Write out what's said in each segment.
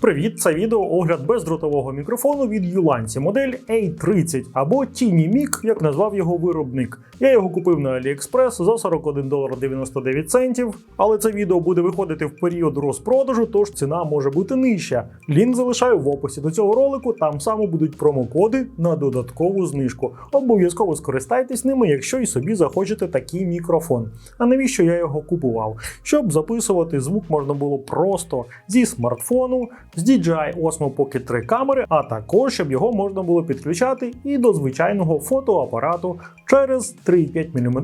Привіт, це відео огляд бездротового мікрофону від Ulanzi модель A30 або Tiny як назвав його виробник. Я його купив на AliExpress за 41 долар 99 центів, але це відео буде виходити в період розпродажу, тож ціна може бути нижча. Лінк залишаю в описі до цього ролику, там саме будуть промокоди на додаткову знижку. Обов'язково скористайтесь ними, якщо і собі захочете такий мікрофон. А навіщо я його купував? Щоб записувати звук можна було просто зі смартфону, з DJI Osmo Pocket 3 камери, а також щоб його можна було підключати і до звичайного фотоапарату через 3,5 мм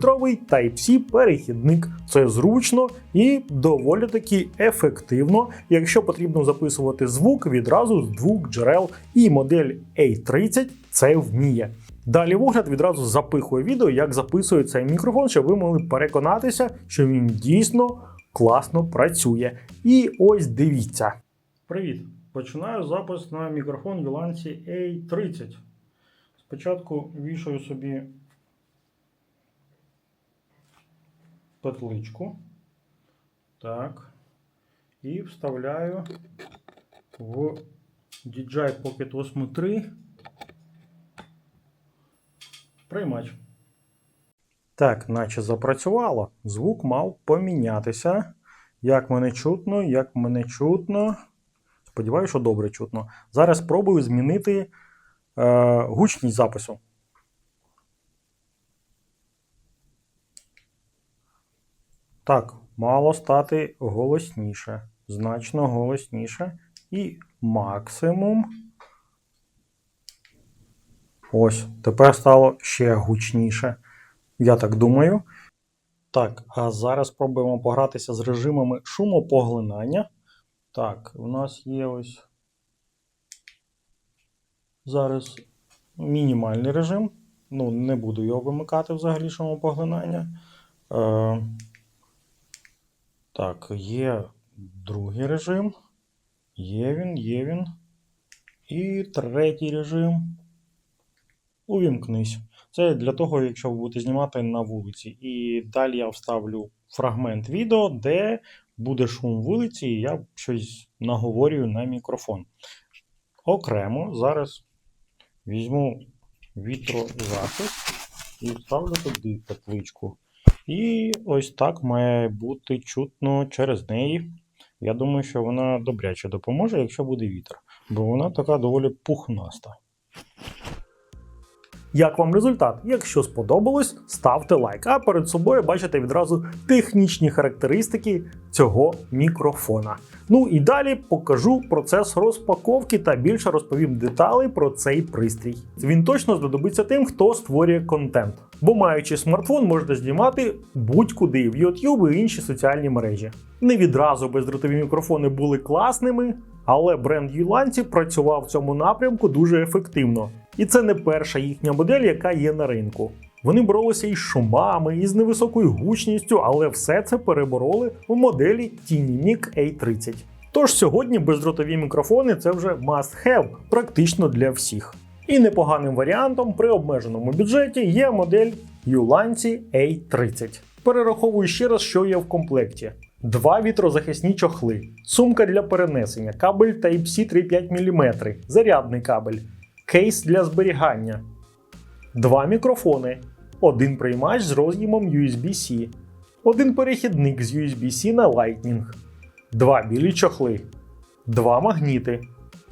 Type-C перехідник. Це зручно і доволі таки ефективно, якщо потрібно записувати звук відразу з двох джерел, і модель A30 це вміє. Далі огляд відразу запихую відео, як записує цей мікрофон, щоб ви могли переконатися, що він дійсно класно працює. І ось дивіться. Привіт! Починаю запис на мікрофон Ulanzi A30. Спочатку вішаю собі петличку. Так. І вставляю в DJI Pocket Osmo 3 приймач. Так, наче запрацювало. Звук мав помінятися. Як мене чутно, як мене чутно. Сподіваюся, що добре чутно. Зараз спробую змінити е, гучність запису. Так, мало стати голосніше. Значно голосніше. І максимум. Ось, тепер стало ще гучніше. Я так думаю. Так, а зараз спробуємо погратися з режимами шумопоглинання. Так, у нас є ось зараз мінімальний режим. Ну, не буду його вимикати взагалі шумопоглинання. Е, так, є другий режим. Є він, є він. І третій режим. Увімкнись. Це для того, якщо ви будете знімати на вулиці. І далі я вставлю фрагмент відео, де буде шум вулиці, і я щось наговорюю на мікрофон. Окремо зараз візьму вітрозахист і вставлю туди петличку. І ось так має бути чутно через неї. Я думаю, що вона добряче допоможе, якщо буде вітер, бо вона така доволі пухнаста. Як вам результат? Якщо сподобалось, ставте лайк. А перед собою бачите відразу технічні характеристики цього мікрофона. Ну і далі покажу процес розпаковки та більше розповім деталей про цей пристрій. Він точно знадобиться тим, хто створює контент. Бо маючи смартфон, можете знімати будь-куди в YouTube і інші соціальні мережі. Не відразу бездротові мікрофони були класними, але бренд Ulanzi працював в цьому напрямку дуже ефективно. І це не перша їхня модель, яка є на ринку. Вони боролися із шумами, і з невисокою гучністю, але все це перебороли у моделі Tiny A30. Тож сьогодні бездротові мікрофони це вже must have, практично для всіх. І непоганим варіантом при обмеженому бюджеті є модель Ulanzi A30. Перераховую ще раз, що є в комплекті. Два вітрозахисні чохли, сумка для перенесення, кабель Type-C 3,5 мм, зарядний кабель, кейс для зберігання, два мікрофони, один приймач з роз'ємом USB-C, один перехідник з USB-C на Lightning, два білі чохли, два магніти,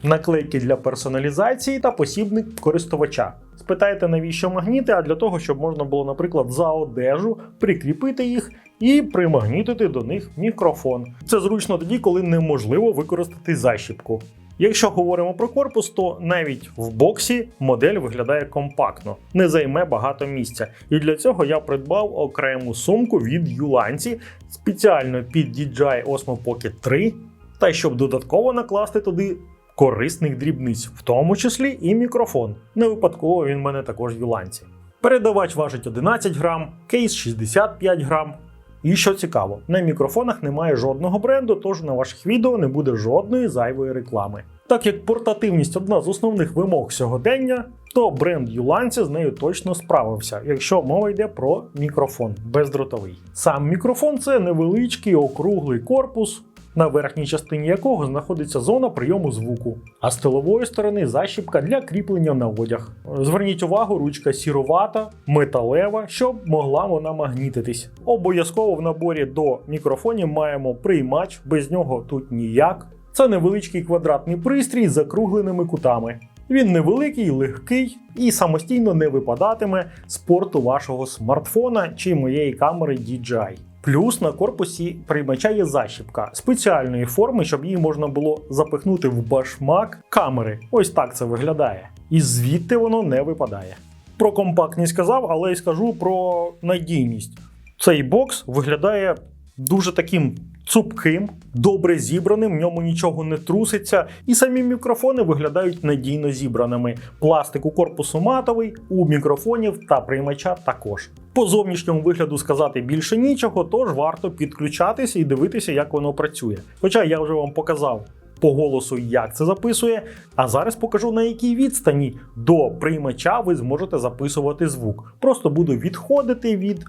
наклейки для персоналізації та посібник користувача. Спитайте, навіщо магніти? А для того, щоб можна було, наприклад, за одежу прикріпити їх і примагнітити до них мікрофон. Це зручно тоді, коли неможливо використати защіпку. Якщо говоримо про корпус, то навіть в боксі модель виглядає компактно, не займе багато місця. І для цього я придбав окрему сумку від Ulanzi спеціально під DJI Osmo Pocket 3, та щоб додатково накласти туди корисних дрібниць, в тому числі і мікрофон. Не випадково він в мене також в Ulanzi. Передавач важить 11 грам, кейс 65 грам. І що цікаво, на мікрофонах немає жодного бренду, тож на ваших відео не буде жодної зайвої реклами. Так як портативність одна з основних вимог сьогодення, то бренд Юланці з нею точно справився, якщо мова йде про мікрофон бездротовий. Сам мікрофон це невеличкий округлий корпус, на верхній частині якого знаходиться зона прийому звуку, а з тилової сторони защіпка для кріплення на одяг. Зверніть увагу, ручка сірувата, металева, щоб могла вона магнітитись. Обов'язково в наборі до мікрофонів маємо приймач, без нього тут ніяк. Це невеличкий квадратний пристрій з закругленими кутами. Він невеликий, легкий і самостійно не випадатиме з порту вашого смартфона чи моєї камери DJI. Плюс на корпусі приймача є защіпка спеціальної форми, щоб її можна було запихнути в башмак камери. Ось так це виглядає. І звідти воно не випадає. Про компактність сказав, але й скажу про надійність. Цей бокс виглядає дуже таким цупким, добре зібраним, в ньому нічого не труситься, і самі мікрофони виглядають надійно зібраними. Пластик у корпусу матовий, у мікрофонів та приймача також. По зовнішньому вигляду сказати більше нічого, тож варто підключатися і дивитися, як воно працює. Хоча я вже вам показав. По голосу, як це записує, а зараз покажу на якій відстані до приймача ви зможете записувати звук. Просто буду відходити від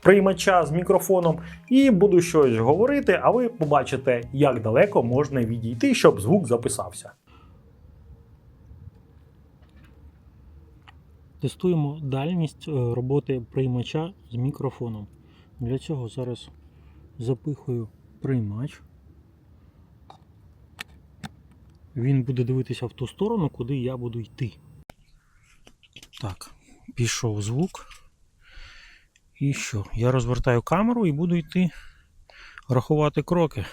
приймача з мікрофоном і буду щось говорити, а ви побачите, як далеко можна відійти, щоб звук записався. Тестуємо дальність е, роботи приймача з мікрофоном. Для цього зараз запихую приймач. Він буде дивитися в ту сторону, куди я буду йти. Так, пішов звук. І що? Я розвертаю камеру і буду йти рахувати кроки.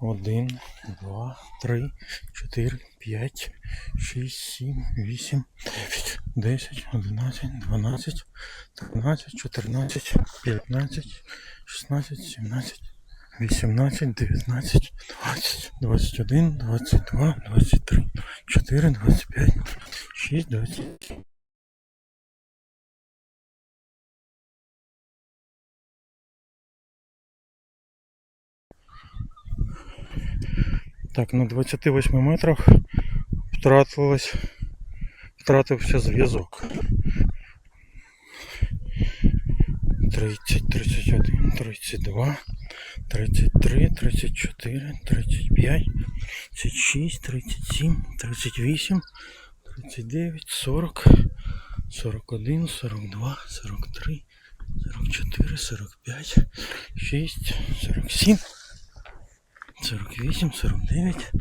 Один, два, три, чотири, п'ять, шість, сім, вісім, дев'ять, десять, одинадцять, дванадцять, тринадцять, чотирнадцять, п'ятнадцять, шістнадцять, сімнадцять, вісімнадцять, дев'ятнадцять, двадцять, двадцять один, двадцять два, двадцять три, чотири, двадцять п'ять, шість, двадцять. Так, на 28 метрах втратився зв'язок. 30, 31, 32, 33, 34, 35, 36, 37, 38, 39, 40, 41, 42, 43, 44, 45, 6, 47. 48, 49,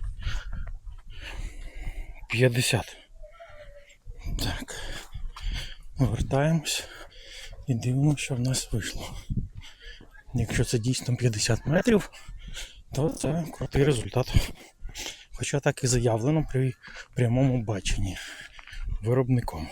50. Так. Повертаємось і дивимося, що в нас вийшло. Якщо це дійсно 50 метрів, то це крутий результат. Хоча так і заявлено при прямому баченні виробником.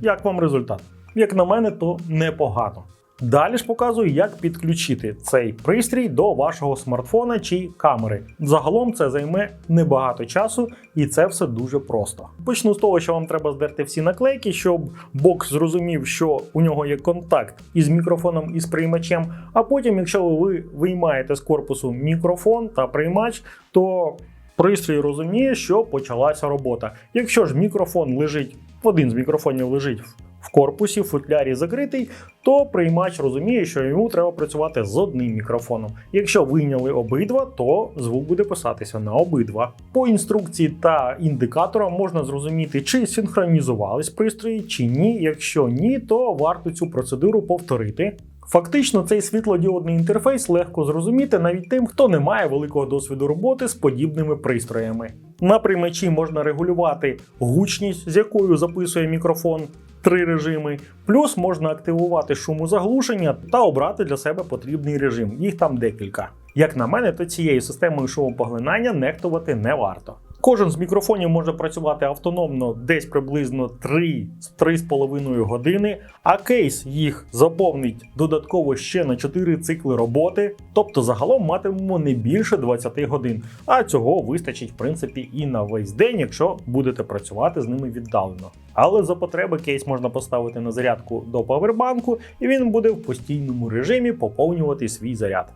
Як вам результат? Як на мене, то непогано. Далі ж показую, як підключити цей пристрій до вашого смартфона чи камери. Загалом це займе небагато часу, і це все дуже просто. Почну з того, що вам треба здерти всі наклейки, щоб бокс зрозумів, що у нього є контакт із мікрофоном і з приймачем. А потім, якщо ви виймаєте з корпусу мікрофон та приймач, то пристрій розуміє, що почалася робота. Якщо ж мікрофон лежить, один з мікрофонів лежить корпусі, в футлярі закритий, то приймач розуміє, що йому треба працювати з одним мікрофоном. Якщо вийняли обидва, то звук буде писатися на обидва. По інструкції та індикаторам можна зрозуміти, чи синхронізувались пристрої, чи ні. Якщо ні, то варто цю процедуру повторити. Фактично, цей світлодіодний інтерфейс легко зрозуміти навіть тим, хто не має великого досвіду роботи з подібними пристроями. На приймачі можна регулювати гучність, з якою записує мікрофон. Три режими, плюс можна активувати шумозаглушення та обрати для себе потрібний режим. Їх там декілька. Як на мене, то цією системою шумопоглинання нехтувати не варто. Кожен з мікрофонів може працювати автономно десь приблизно 3-3,5 години, а кейс їх заповнить додатково ще на 4 цикли роботи, тобто загалом матимемо не більше 20 годин. А цього вистачить в принципі і на весь день, якщо будете працювати з ними віддалено. Але за потреби кейс можна поставити на зарядку до павербанку, і він буде в постійному режимі поповнювати свій заряд.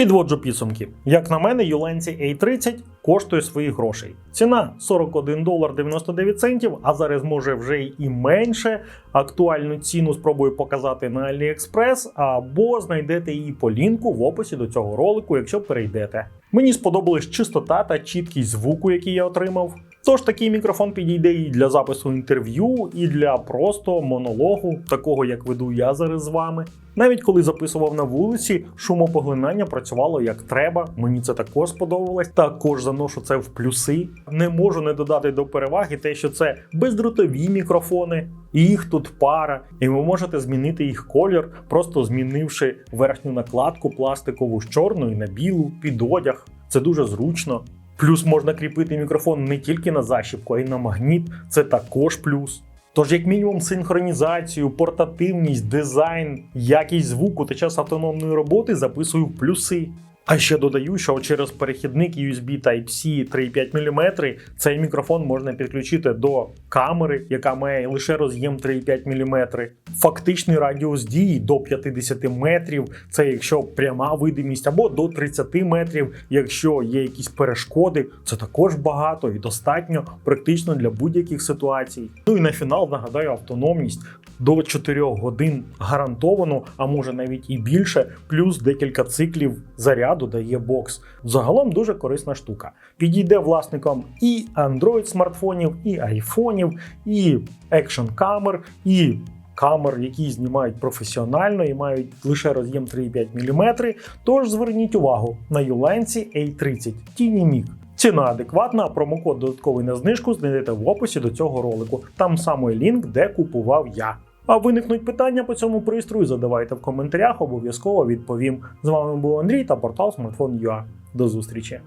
Підводжу підсумки. Як на мене, Юленці A30 коштує своїх грошей. Ціна 41 долар 99 центів, а зараз може вже і менше. Актуальну ціну спробую показати на AliExpress або знайдете її по лінку в описі до цього ролику, якщо перейдете. Мені сподобалась чистота та чіткість звуку, який я отримав. Тож такий мікрофон підійде і для запису інтерв'ю, і для просто монологу, такого як веду я зараз з вами. Навіть коли записував на вулиці, шумопоглинання працювало як треба. Мені це також сподобалось. Також заношу це в плюси. Не можу не додати до переваги те, що це бездротові мікрофони, і їх тут пара, і ви можете змінити їх колір, просто змінивши верхню накладку пластикову з чорної на білу під одяг. Це дуже зручно. Плюс можна кріпити мікрофон не тільки на защіпку, а й на магніт. Це також плюс. Тож, як мінімум, синхронізацію, портативність, дизайн, якість звуку та час автономної роботи записую в плюси. А ще додаю, що через перехідник USB Type-C 3,5 мм цей мікрофон можна підключити до камери, яка має лише роз'єм 3,5 мм. Фактичний радіус дії до 50 метрів, це якщо пряма видимість, або до 30 метрів, якщо є якісь перешкоди. Це також багато і достатньо практично для будь-яких ситуацій. Ну і на фінал нагадаю автономність до 4 годин гарантовано, а може навіть і більше, плюс декілька циклів заряду дає бокс. Загалом дуже корисна штука. Підійде власникам і Android смартфонів, і айфонів, і екшн камер, і камер, які знімають професіонально і мають лише роз'єм 3,5 мм. Тож зверніть увагу на Ulanzi A30 Tiny Mic. Ціна адекватна, промокод додатковий на знижку знайдете в описі до цього ролику. Там саме лінк, де купував я. А виникнуть питання по цьому пристрою, задавайте в коментарях, обов'язково відповім. З вами був Андрій та портал Smartphone.ua. До зустрічі!